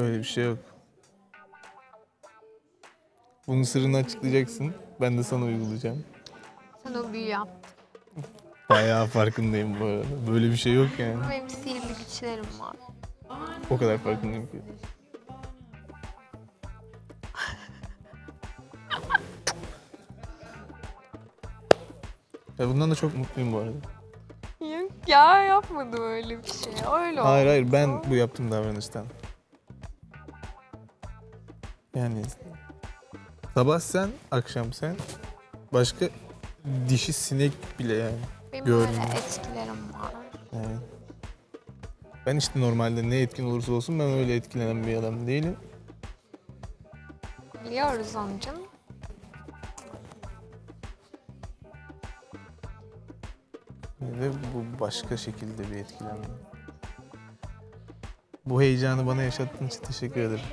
Böyle bir şey yok. Bunun sırrını açıklayacaksın. Ben de sana uygulayacağım. Sen o büyü yap. Bayağı farkındayım bu arada. Böyle bir şey yok yani. Benim sihirli güçlerim var. O kadar farkındayım ki. Ya bundan da çok mutluyum bu arada. Yok ya yapmadım öyle bir şey. Öyle Hayır oldu. hayır ben bu yaptığım davranıştan. Yani sabah sen, akşam sen, başka dişi sinek bile yani. Benim görmüyorum. öyle etkilerim var. yani. Ben işte normalde ne etkin olursa olsun ben öyle etkilenen bir adam değilim. Biliyoruz onu canım. Ve bu başka şekilde bir etkilenme. Bu heyecanı bana yaşattığın için teşekkür ederim.